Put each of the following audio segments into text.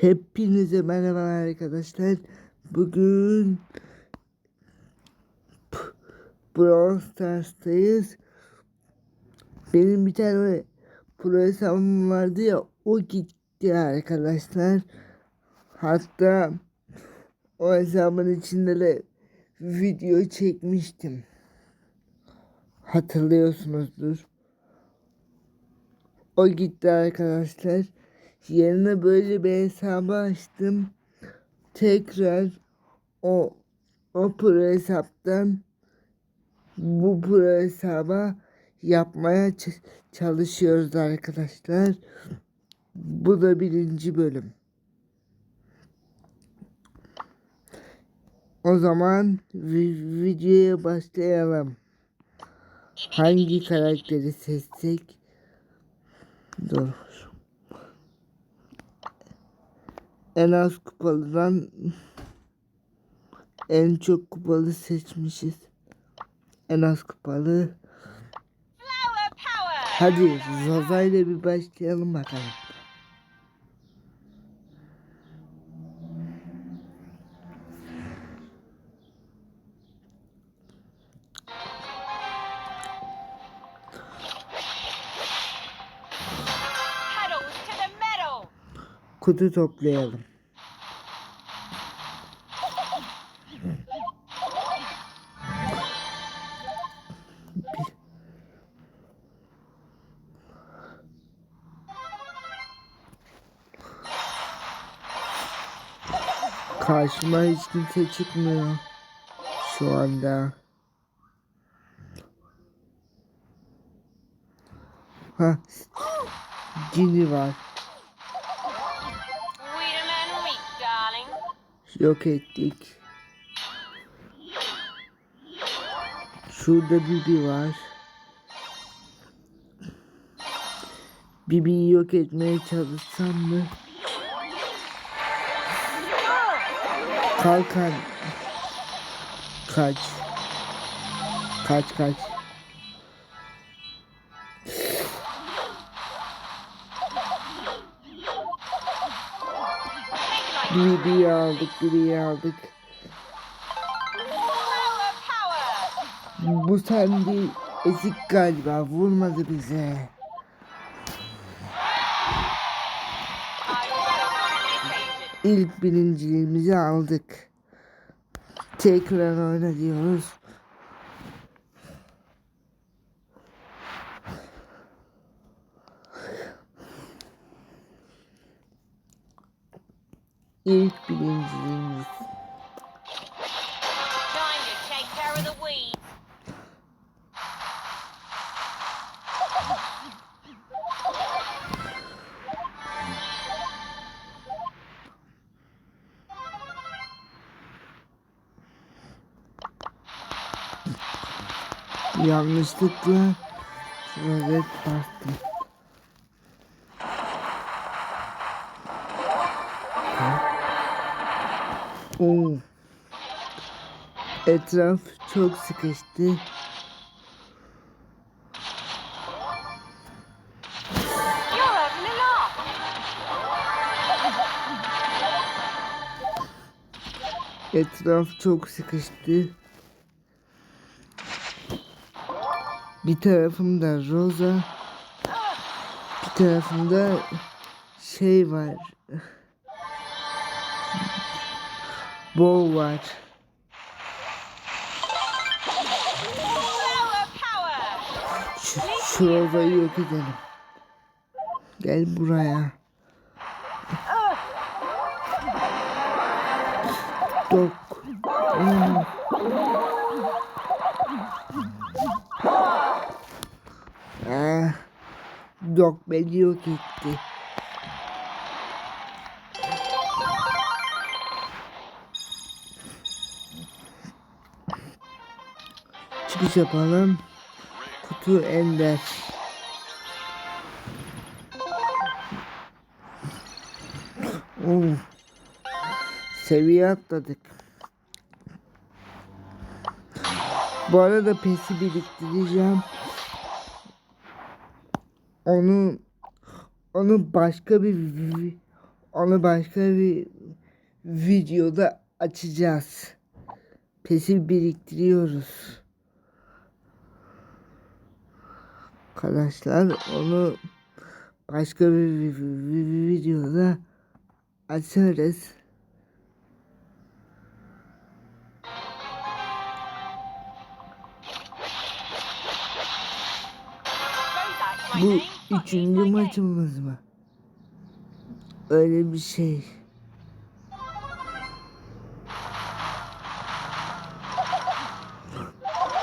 Hepinize merhaba arkadaşlar. Bugün Brawl Stars'tayız. Benim bir tane pro hesabım vardı ya o gitti arkadaşlar. Hatta o hesabın içinde de video çekmiştim. Hatırlıyorsunuzdur. O gitti arkadaşlar. Yerine böyle bir hesabı açtım. Tekrar o o pro hesaptan bu pro hesaba yapmaya çalışıyoruz arkadaşlar. Bu da birinci bölüm. O zaman vi- videoya başlayalım. Hangi karakteri seçsek? Dur. En az kupalıdan en çok kupalı seçmişiz. En az kupalı. Hadi Zaza ile bir başlayalım bakalım. Kutu toplayalım. Karşıma hiç kimse çıkmıyor şu anda. Ha, Cini var. Yok ettik. Şurada Bibi var. Bibi'yi yok etmeye çalışsam mı? Kalkan. Kaç. Kaç kaç. Bibi'yi aldık, Bibi'yi aldık. Bu Sandy ezik galiba vurmadı bize. İlk birinciliğimizi aldık. Tekrar oyna diyoruz. İlk birinciliğimiz. Yanlışlıkla evet bastım. Oo. Etraf çok sıkıştı. Etraf çok sıkıştı. Bir tarafımda Rosa, bir tarafımda şey var. Bo var. Şu, şu Rosa'yı yok edelim. Gel buraya. Dok. Ah, Dok beni yok etti. Çıkış yapalım. Kutu ender. Oo. Seviye atladık. Bu arada pesi biriktireceğim. Onu onu başka bir Onu başka bir videoda açacağız. Pesi biriktiriyoruz. Arkadaşlar onu başka bir, vi- videoda açarız. Bu üçüncü maçımız mı? Öyle bir şey.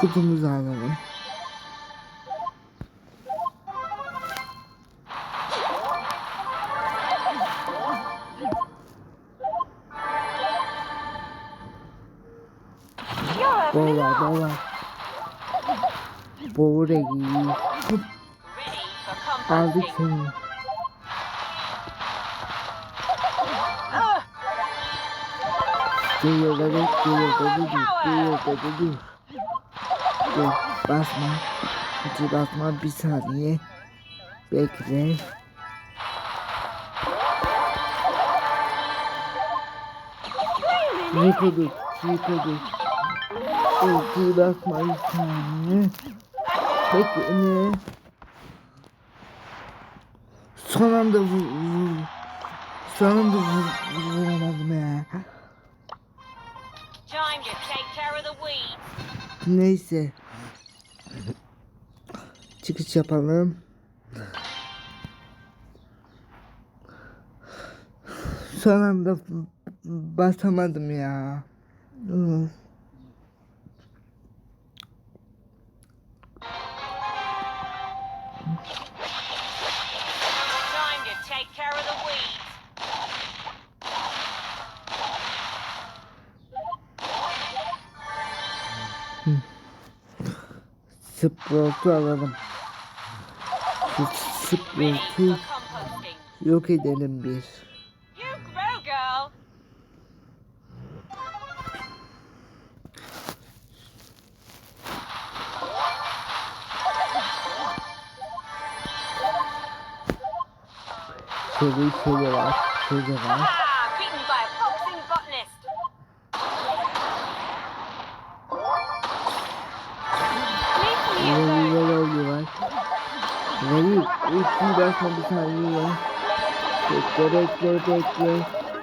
Kutumuzu alalım. Having a Dolar laugh. dolar. Boğra giy. Ready for Aldık seni. Geliyor dur, geliyor dur, geliyor da dur, basma. Hiç basma bir saniye. Bekle. Yıkadık, yıkadık. Basma bir saniye. Bekle. Son anda vur, vur. Son anda vur, vuramadım ya. Neyse. Çıkış yapalım. Son anda basamadım ya. Take care of the weeds. Sprout'u alalım. Sprout'u yok edelim bir. Şöyle şöyle var. Şöyle var. Ah, beaten by a boxing botanist. Leave me Yine alone. yine oluyorlar. Ready? Ultiyi basma bir saniye. Bekle bekle bekle.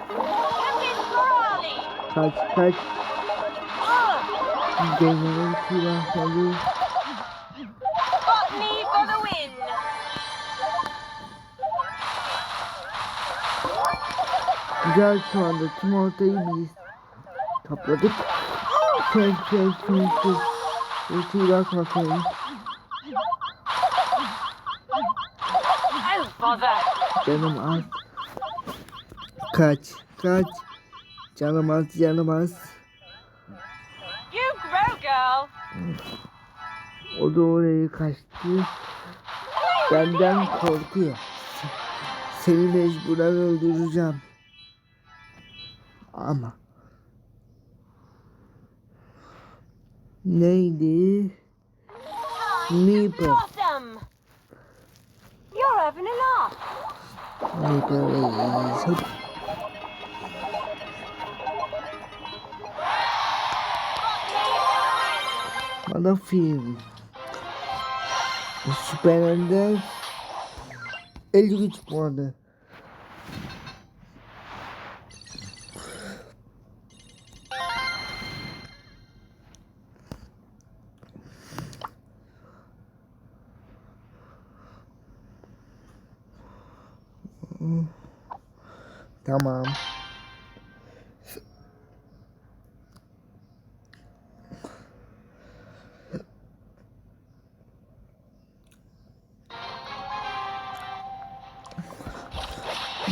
Captain Corrali. Kaç kaç. Ugh. Gene ultiyi Güzel şu anda tüm ortayı biz topladık. Sen sen sen sen. Ultiyi. Oh, bother. Canım az. Kaç kaç. Canım az canım az. You grow, girl. O da oraya kaçtı. Benden korkuyor. Seni mecburen öldüreceğim. ama. nem de nipa, having a laugh. Is... Olha filme. O Super Ele responde.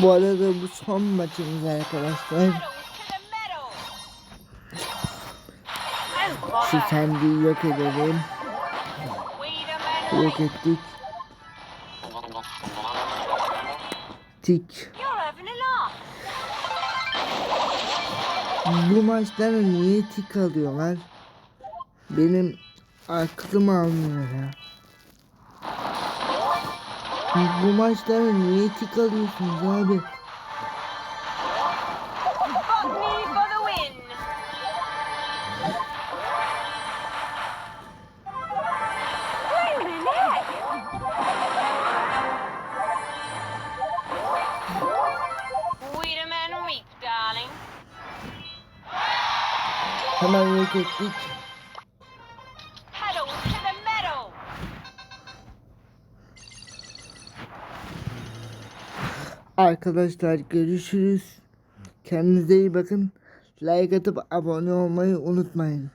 Bu arada bu son maçımız arkadaşlar. Şu sendiyi yok edelim. Yok ettik. Tik. Bu maçlara niye tik alıyorlar? Benim aklım almıyor ya. Siz bu maçlara niye tik alıyorsunuz abi? Hemen yok ettik. Arkadaşlar görüşürüz. Kendinize iyi bakın. Like atıp abone olmayı unutmayın.